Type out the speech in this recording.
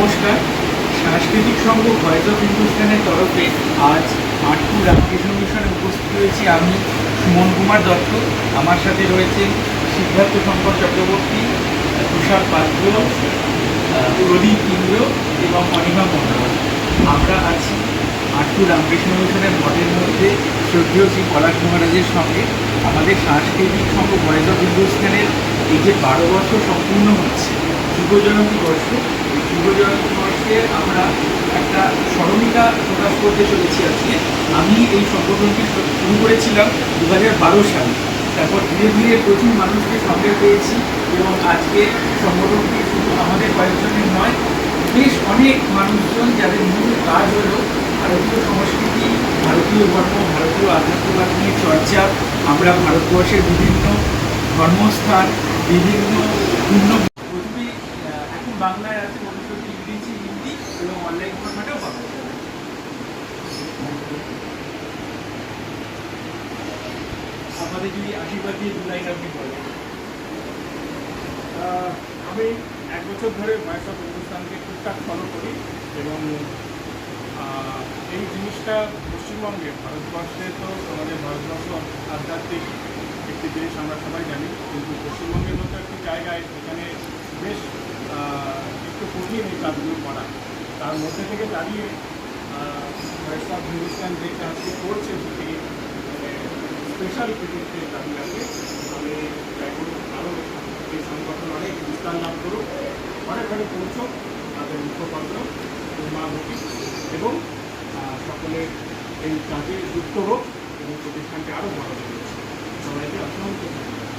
নমস্কার। সাংস্কৃতিক সংঘ voice of হিন্দুস্তানের তরফে আজ আটপুর রামকৃষ্ণ মিশনে উপস্থিত হয়েছি আমি, সুমন কুমার দত্ত। আমার সাথে রয়েছেন সিদ্ধার্থ শঙ্কর চক্রবর্তী, তুষার পাত্র প্রদীপ ইন্দ্র এবং অনিমা মন্ডল আমরা আছি আটপুর রামকৃষ্ণ মিশনের মঠের মধ্যে। শ্রদ্ধেয় শ্রী পলাশ মহারাজের সঙ্গে। আমাদের সাংস্কৃতিক সংঘ ভয়েস অফ হিন্দুস্তানের এই যে বারো বছর সম্পূর্ণ হচ্ছে যুবজয়ন্তী বর্ষ যুবজয়ন্তী বর্ষে আমরা একটা স্মরণিকা প্রকাশ করতে চলেছি আজকে। আমি এই সংগঠনটি শুরু করেছিলাম দু হাজার বারো সালে। তারপর ধীরে ধীরে প্রচুর মানুষকে সঙ্গে পেয়েছি এবং আজকে সংগঠনটি শুধু আমাদের কয়েকজনের নয়, বেশ অনেক মানুষজন যাদের মূল কাজ হলো ভারতীয় সংস্কৃতি, ভারতীয় ধর্ম, ভারতীয় আধ্যাত্মবাদ নিয়ে চর্চা। আমরা ভারতবর্ষের বিভিন্ন ধর্মস্থান, বিভিন্ন বাংলায় আছে ভবিষ্যতে ইংরেজি, হিন্দি এবং অনলাইন ফরম্যাটেও পাবো। আমাদের যদি আশীর্বাদ দিয়ে দু লাইন আপনি বলেন। আমি এক বছর ধরে অফ হিন্দুস্তানকে টুকটাক ফলো করি এবং এই জিনিসটা পশ্চিমবঙ্গে, ভারতবর্ষে তো আমাদের ভারতবর্ষ আধ্যাত্মিক একটি দেশ, আমরা সবাই জানি। কিন্তু পশ্চিমবঙ্গের মতো একটি জায়গায় এখানে বেশ কঠিন এই কাজগুলো করা। তার মধ্যে থেকে দাঁড়িয়ে ভয়েস অফ হিন্দুস্তান যে কাজটি করছে সেটি স্পেশাল কৃতিত্বের দাবি রাখে আমি চাই করব আরও এই সংগঠন অনেক বিস্তার লাভ করুক। অনেক অনেক পৌঁছক তাদের মুখপাত্র হোক এবং সকলে এই কাজে যুক্ত হোক এবং প্রতিষ্ঠানকে আরও বড় সবাইকে অসংখ্য ধন্যবাদ।